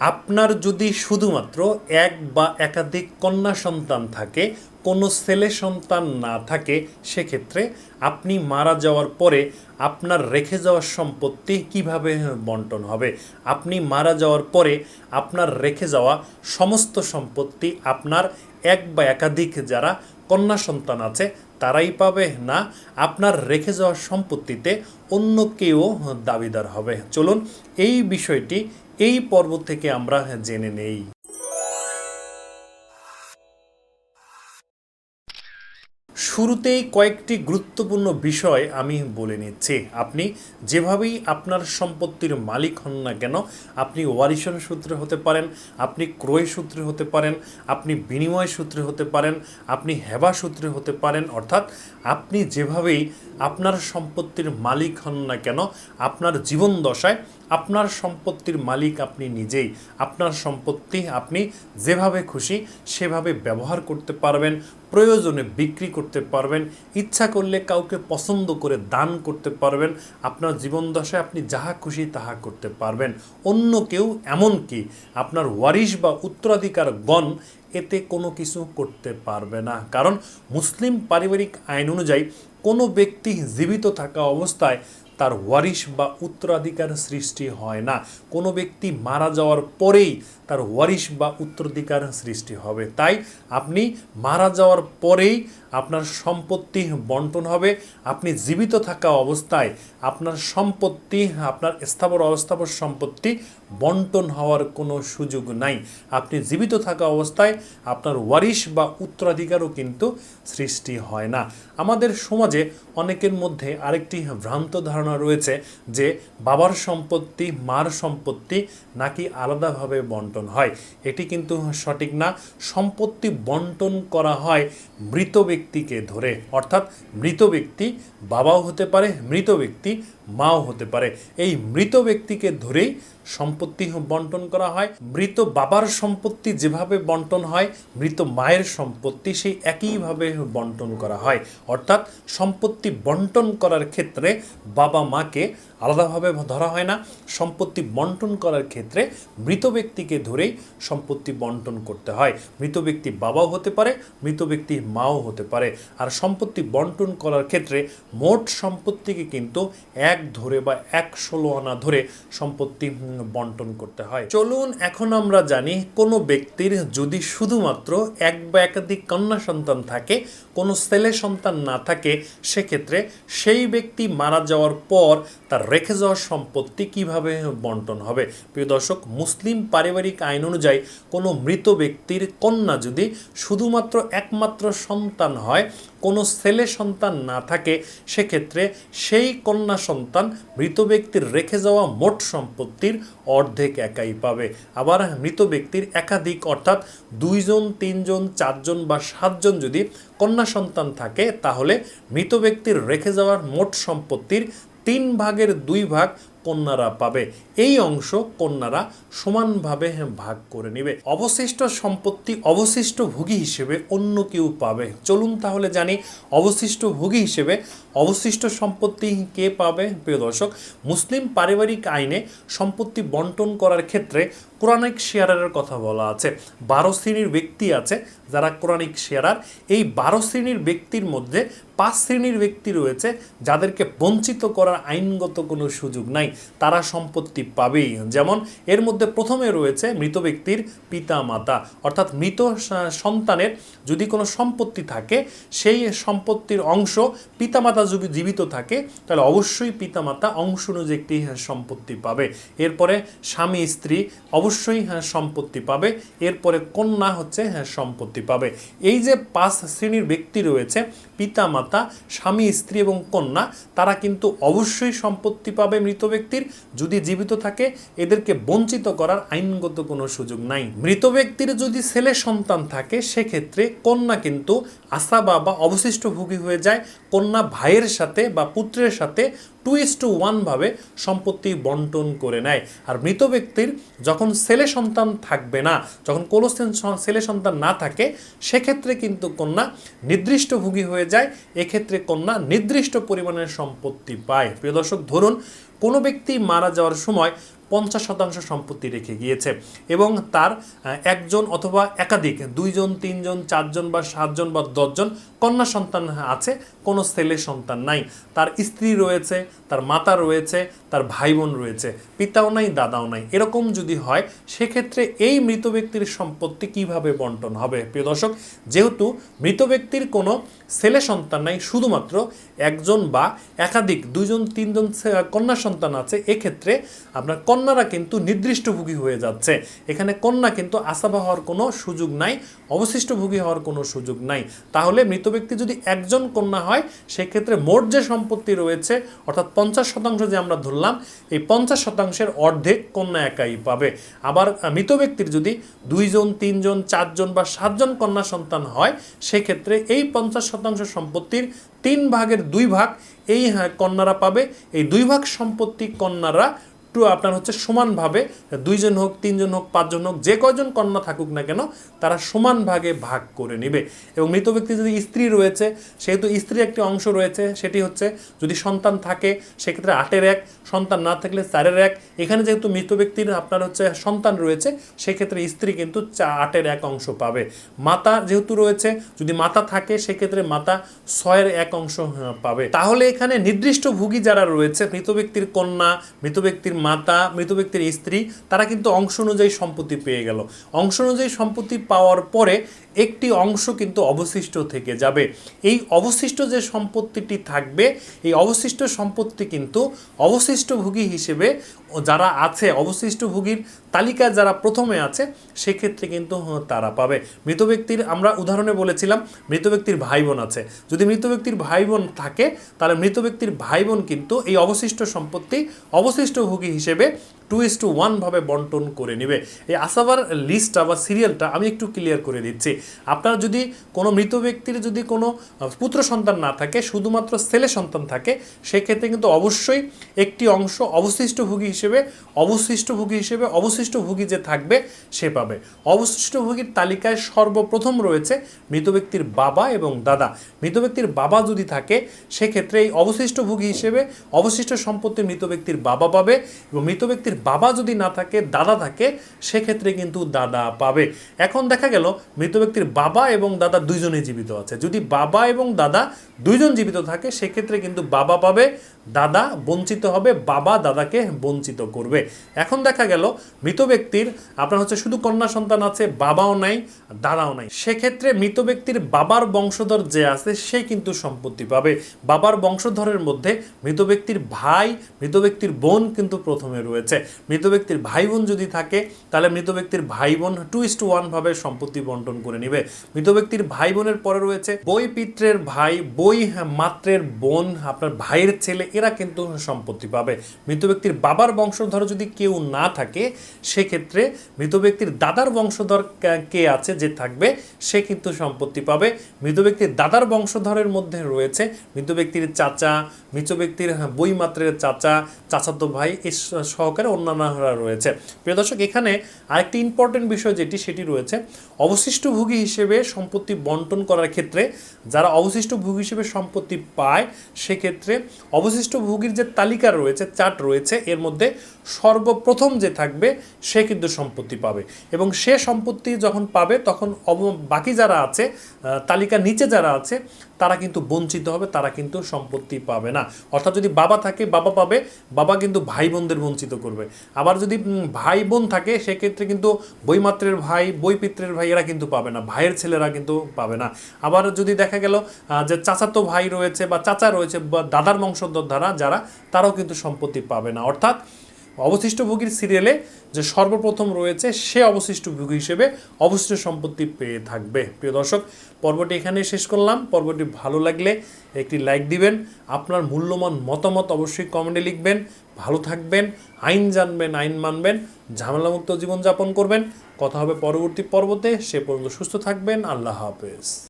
আপনার যদি শুধুমাত্র এক বা একাধিক কন্যা সন্তান থাকে, কোনো ছেলে সন্তান না থাকে, সেক্ষেত্রে আপনি মারা যাওয়ার পরে আপনার রেখে যাওয়ার সম্পত্তি কীভাবে বন্টন হবে? আপনি মারা যাওয়ার পরে আপনার রেখে যাওয়া সমস্ত সম্পত্তি আপনার এক বা একাধিক যারা কন্যা সন্তান আছে, তারাই পাবে না? আপনার রেখে যাওয়া সম্পত্তিতে অন্য কেউ দাবিদার হবে। চলুন, এই বিষয়টি এই পর্ব থেকে আমরা জেনে নেই। শুরুতেই কয়েকটি গুরুত্বপূর্ণ বিষয় আমি বলে নিচ্ছি। আপনি যেভাবেই আপনার সম্পত্তির মালিক হন না কেন, আপনি ওয়ারিশন সূত্রে হতে পারেন, আপনি ক্রয় সূত্রে হতে পারেন, আপনি বিনিময় সূত্রে হতে পারেন, আপনি হেবা সূত্রে হতে পারেন, অর্থাৎ আপনি যেভাবেই আপনার সম্পত্তির মালিক হন না কেন, আপনার জীবন দশায় আপনার সম্পত্তির মালিক আপনি নিজেই। আপনার সম্পত্তি আপনি যেভাবে খুশি সেভাবে ব্যবহার করতে পারবেন, প্রয়োজনে বিক্রি করতে পারবেন, ইচ্ছা করলে কাউকে পছন্দ করে দান করতে পারবেন, আপনার জীবনদশায় আপনি যাহা খুশি তাহা করতে পারবেন। অন্য কেউ এমনকি আপনার ওয়ারিশ বা উত্তরাধিকার গণ এতে কোনো কিছু করতে পারবে না। কারণ মুসলিম পারিবারিক আইন অনুযায়ী কোনো ব্যক্তি জীবিত থাকা অবস্থায় তার ওয়ারিশ বা উত্তরাধিকার সৃষ্টি হয় না। কোনো ব্যক্তি মারা যাওয়ার পরেই তার ওয়ারিশ বা উত্তরাধিকার সৃষ্টি হবে। তাই আপনি মারা যাওয়ার পরেই আপনার সম্পত্তি বন্টন হবে। আপনি জীবিত থাকা অবস্থায় আপনার সম্পত্তি, আপনার স্থাবর অস্থাবর সম্পত্তি বন্টন হওয়ার কোনো সুযোগ নাই। আপনি জীবিত থাকা অবস্থায় আপনার ওয়ারিশ বা উত্তরাধিকারও কিন্তু সৃষ্টি হয় না। আমাদের সমাজে অনেকের মধ্যে আরেকটি ভ্রান্ত ধারণা রয়েছে যে বাবার সম্পত্তি, মার সম্পত্তি নাকি আলাদাভাবে বন্টন হয়। এটি কিন্তু সঠিক না। সম্পত্তি বন্টন করা হয় মৃত ব্যক্তিকে ধরে। অর্থাৎ মৃত ব্যক্তি বাবাও হতে পারে, মৃত ব্যক্তি মাও হতে পারে। এই মৃত ব্যক্তিকে ধরেই সম্পত্তি বন্টন করা হয়। মৃত বাবার সম্পত্তি যেভাবে বন্টন হয়, মৃত মায়ের সম্পত্তি সেই একইভাবে বন্টন করা হয়। অর্থাৎ সম্পত্তি বন্টন করার ক্ষেত্রে বাবা মাকে আলাদাভাবে ধরা হয় না। সম্পত্তি বন্টন করার ক্ষেত্রে মৃত ব্যক্তিকে ধরেই সম্পত্তি বন্টন করতে হয়। মৃত ব্যক্তি বাবাও হতে পারে, মৃত ব্যক্তি মাও হতে পারে। আর সম্পত্তি বন্টন করার ক্ষেত্রে মোট সম্পত্তিকে কিন্তু এক ধরে বা এক ষোলো আনা ধরে সম্পত্তি বন্টন করতে হয়। চলুন এখন আমরা জানি কোনো ব্যক্তির যদি শুধুমাত্র এক বা একাধিক কন্যা সন্তান থাকে, কোনো ছেলে সন্তান না থাকে, সেক্ষেত্রে সেই ব্যক্তি মারা যাওয়ার পর তার রেখে যাওয়া সম্পত্তি কীভাবে বন্টন হবে? প্রিয় দর্শক, মুসলিম পারিবারিক আইন অনুযায়ী কোনো মৃত ব্যক্তির কন্যা যদি শুধুমাত্র একমাত্র সন্তান হয়, কোনো ছেলে সন্তান না থাকে, সেক্ষেত্রে সেই কন্যা সন্তান মৃত ব্যক্তির রেখে যাওয়া মোট সম্পত্তির অর্ধেক একাই পাবে। আবার মৃত ব্যক্তির একাধিক, অর্থাৎ দুইজন, তিনজন, চারজন বা সাতজন যদি কন্যা সন্তান থাকে, তাহলে মৃত ব্যক্তির রেখে যাওয়ার মোট সম্পত্তির তিন ভাগের দুই ভাগ কন্যারা পাবে। এই অংশ কন্যারা সমানভাবে ভাগ করে নেবে। অবশিষ্ট সম্পত্তি অবশিষ্ট ভোগী হিসেবে অন্য কেউ পাবে। চলুন তাহলে জানি, অবশিষ্ট ভোগী হিসেবে অবশিষ্ট সম্পত্তি কে পাবে? প্রিয় দর্শক, মুসলিম পারিবারিক আইনে সম্পত্তি বন্টন করার ক্ষেত্রে কোরআনিক শেয়ারের কথা বলা আছে। বারো শ্রেণির ব্যক্তি আছে যারা কোরআনিক শেয়ারার। এই বারো শ্রেণির ব্যক্তির মধ্যে পাঁচ শ্রেণির ব্যক্তি রয়েছে যাদেরকে বঞ্চিত করার আইনগত কোনো সুযোগ নাই। তারা সম্পত্তি পাবেই। যেমন এর মধ্যে প্রথমে রয়েছে মৃত ব্যক্তির পিতা মাতা অর্থাৎ মৃত সন্তানের যদি কোনো সম্পত্তি থাকে, সেই সম্পত্তির অংশ পিতামাতা যদি জীবিত থাকে, তাহলে অবশ্যই পিতামাতা অংশ অনুযায়ী একটি সম্পত্তি পাবে। এরপরে স্বামী, স্ত্রী অবশ্যই হ্যাঁ সম্পত্তি পাবে। এরপরে কন্যা হচ্ছে হ্যাঁ সম্পত্তি পাবে। এই যে পাঁচ শ্রেণির ব্যক্তি রয়েছে পিতা মাতা স্বামী, স্ত্রী এবং কন্যা, তারা কিন্তু অবশ্যই সম্পত্তি পাবে মৃত ব্যক্তির। যদি জীবিত থাকে, এদেরকে বঞ্চিত করার আইনগত কোনো সুযোগ নাই। মৃত ব্যক্তির যদি ছেলে সন্তান থাকে, সেক্ষেত্রে কন্যা কিন্তু আশা বা অবশিষ্ট ভোগী হয়ে যায়। কন্যা ভাইয়ের সাথে বা পুত্রের সাথে টু ইস টু ওয়ান ভাবে সম্পত্তি বন্টন করে নেয়। আর মৃত ব্যক্তির যখন ছেলে সন্তান থাকবে না, যখন কোনো ছেলে সন্তান না থাকে, সেক্ষেত্রে কিন্তু কন্যা নির্দিষ্ট ভোগী হয়ে যায়, এক্ষেত্রে কন্যা নির্দিষ্ট পরিমাণের সম্পত্তি পায়। প্রিয় দর্শক, ধরুন কোনো ব্যক্তি মারা যাওয়ার সময় পঞ্চাশ শতাংশ সম্পত্তি রেখে গিয়েছে এবং তার একজন অথবা একাধিক, দুইজন, তিনজন, চারজন বা সাতজন বা দশজন কন্যা সন্তান আছে, কোনো ছেলে সন্তান নাই। তার স্ত্রী রয়েছে, তার মাতা রয়েছে, তার ভাই বোন রয়েছে, পিতাও নাই, দাদাও নাই। এরকম যদি হয়, সেক্ষেত্রে এই মৃত ব্যক্তির সম্পত্তি কীভাবে বন্টন হবে? প্রিয় দর্শক, যেহেতু মৃত ব্যক্তির কোনো ছেলে সন্তান নাই, শুধুমাত্র একজন বা একাধিক, দুইজন, তিনজন কন্যা সন্তান আছে, এক্ষেত্রে আপনার কন্যারা কিন্তু নির্দিষ্টভোগী হয়ে যাচ্ছে। এখানে কন্যা কিন্তু আসাবা হওয়ার কোনো সুযোগ নাই অবশিষ্টভোগী হওয়ার কোনো সুযোগ নাই। তাহলে মৃত ব্যক্তি যদি একজন কন্যা হয় সেক্ষেত্রে মোট যে সম্পত্তি রয়েছে অর্থাৎ পঞ্চাশ শতাংশ যে আমরা ধরলাম এই পঞ্চাশ শতাংশের অর্ধেক কন্যা একাই পাবে। আবার মৃত ব্যক্তির যদি দুইজন তিনজন চারজন বা সাতজন কন্যা সন্তান হয় সেক্ষেত্রে এই পঞ্চাশ শতাংশ সম্পত্তির তিন ভাগের দুই ভাগ এই হ্যাঁ, কন্যারা পাবে। এই দুই ভাগ সম্পত্তি কন্যারা আপনার হচ্ছে সমানভাবে, দুইজন হোক, তিনজন হোক, পাঁচজন হোক, যে কয়জন কন্যা থাকুক না কেন, তারা সমান ভাগে ভাগ করে নেবে। এবং মৃত ব্যক্তি যদি স্ত্রী রয়েছে, সেহেতু স্ত্রীর একটি অংশ রয়েছে, সেটি হচ্ছে যদি সন্তান থাকে, সেক্ষেত্রে আটের এক, সন্তান না থাকলে চারের এক। এখানে যেহেতু মৃত ব্যক্তির আপনার হচ্ছে সন্তান রয়েছে, সেক্ষেত্রে স্ত্রী কিন্তু চা- আটের এক অংশ পাবে। মাতা যেহেতু রয়েছে, যদি মাতা থাকে, সেক্ষেত্রে মাতা ছয়ের এক অংশ পাবে। তাহলে এখানে নির্দিষ্ট ভোগী যারা রয়েছে, মৃত ব্যক্তির কন্যা, মৃত ব্যক্তির মাতা, মৃত ব্যক্তির স্ত্রী, তারা কিন্তু অংশ অনুযায়ী সম্পত্তি পেয়ে গেল। অংশ অনুযায়ী সম্পত্তি পাওয়ার পরে একটি অংশ কিন্তু অবশিষ্ট থেকে যাবে। এই অবশিষ্ট যে সম্পত্তিটি থাকবে, এই অবশিষ্ট সম্পত্তি কিন্তু অবশিষ্ট ভোগী হিসেবে যারা আছে অবশিষ্ট ভোগীর তালিকায় যারা প্রথমে আছে, সেক্ষেত্রে কিন্তু তারা পাবে। মৃত ব্যক্তির আমরা উদাহরণে বলেছিলাম, মৃত ব্যক্তির ভাই বোন আছে। যদি মৃত ব্যক্তির ভাই বোন থাকে, তাহলে মৃত ব্যক্তির ভাই বোন কিন্তু এই অবশিষ্ট সম্পত্তি অবশিষ্ট ভোগী হিসেবে টু ইস টু ওয়ানভাবে বন্টন করে নেবে। এই আসাবার লিস্টটা বা সিরিয়ালটা আমি একটু ক্লিয়ার করে দিচ্ছি। আপনার যদি কোনো মৃত ব্যক্তির যদি কোনো পুত্র সন্তান না থাকে, শুধুমাত্র ছেলে সন্তান থাকে, সেক্ষেত্রে কিন্তু অবশ্যই একটি অংশ অবশিষ্ট ভোগী হিসেবে অবশিষ্ট ভোগী হিসেবে অবশিষ্ট ভোগী যে থাকবে, সে পাবে। অবশিষ্ট ভোগীর তালিকায় সর্বপ্রথম রয়েছে মৃত ব্যক্তির বাবা এবং দাদা। মৃত ব্যক্তির বাবা যদি থাকে, সেক্ষেত্রে এই অবশিষ্ট ভোগী হিসেবে অবশিষ্ট সম্পত্তি মৃত ব্যক্তির বাবা পাবে এবং মৃত ব্যক্তির বাবা যদি না থাকে, দাদা থাকে, সেক্ষেত্রে কিন্তু দাদা পাবে। এখন দেখা গেল, মৃত ব্যক্তির বাবা এবং দাদা দুইজনেই জীবিত আছে। যদি বাবা এবং দাদা দুইজন জীবিত থাকে, সেক্ষেত্রে কিন্তু বাবা পাবে দাদা বঞ্চিত হবে, বাবা দাদাকে বঞ্চিত করবে। এখন দেখা গেল, মৃত ব্যক্তির, আপনার হচ্ছে শুধু কন্যা সন্তান আছে, বাবাও নাই, দাদাও নাই। সেক্ষেত্রে মৃত ব্যক্তির বাবার বংশধর যে আছে, সে কিন্তু সম্পত্তি পাবে। বাবার বংশধরের মধ্যে মৃত ব্যক্তির ভাই, মৃত ব্যক্তির বোন কিন্তু প্রথমে রয়েছে। মৃত ব্যক্তির ভাই বোন যদি থাকে, তাহলে মৃত ব্যক্তির ভাই বোন টু ইস টু ওয়ান সম্পত্তি বন্টন করে নেবে। মৃত ব্যক্তির ভাই বোনের পরে রয়েছে, বই পিত্রের ভাই, বই মাত্রের বোন, আপনার ভাইয়ের ছেলে এরা কিন্তু সম্পত্তি পাবে। মৃত ব্যক্তির বাবার বংশধর যদি কেউ না থাকে সেক্ষেত্রে মৃত ব্যক্তির দাদার বংশধর কে- আছে যে থাকবে সে কিন্তু সম্পত্তি পাবে। মৃত ব্যক্তির দাদার বংশধরের মধ্যে রয়েছে মৃত ব্যক্তির চাচা মৃত ব্যক্তির হ্যাঁ, বইমাত্রের চাচা চাচাতো ভাই এ সহকারে অন্যান্যরা রয়েছে। প্রিয় দর্শক এখানে আরেকটি ইম্পর্টেন্ট বিষয় যেটি সেটি রয়েছে অবশিষ্ট ভোগী হিসেবে সম্পত্তি বন্টন করার ক্ষেত্রে যারা অবশিষ্ট ভোগী হিসেবে সম্পত্তি পায় সেক্ষেত্রে অবশিষ্ট ভোগীর যে তালিকা রয়েছে চার্ট রয়েছে এর মধ্যে সর্বপ্রথম যে থাকবে সে কিন্তু সম্পত্তি পাবে। এবং সে সম্পত্তি যখন পাবে তখন বাকি যারা আছে আহ, তালিকার নিচে যারা আছে তারা কিন্তু বঞ্চিত হবে, তারা কিন্তু সম্পত্তি পাবে না। অর্থাৎ যদি বাবা থাকে, বাবা পাবে, বাবা কিন্তু ভাই বোনদের বঞ্চিত করবে। আবার যদি ভাই বোন থাকে, সেক্ষেত্রে কিন্তু বইমাত্রের ভাই বইপিত্রের ভাই, এরা কিন্তু পাবে না। ভাইয়ের ছেলেরা কিন্তু পাবে না। আবার যদি দেখা গেল যে চাচাতো ভাই রয়েছে বা চাচা রয়েছে বা দাদার বংশধর দ্বারা যারা, তারাও কিন্তু সম্পত্তি পাবে না। অর্থাৎ অবশিষ্ট ভোগীর সিরিয়ালে যে সর্বপ্রথম রয়েছে, সে অবশিষ্ট ভোগী হিসেবে অবশিষ্ট সম্পত্তি পেয়ে থাকবে। প্রিয় দর্শক, পর্বটি এখানে শেষ করলাম। পর্বটি ভালো লাগলে একটি লাইক দিবেন। আপনার মূল্যবান মতামত অবশ্যই কমেন্টে লিখবেন। ভালো থাকবেন, আইন জানবেন, আইন মানবেন, ঝামেলামুক্ত জীবনযাপন করবেন। কথা হবে পরবর্তী পর্বতে। সে পর্যন্ত সুস্থ থাকবেন। আল্লাহ হাফেজ।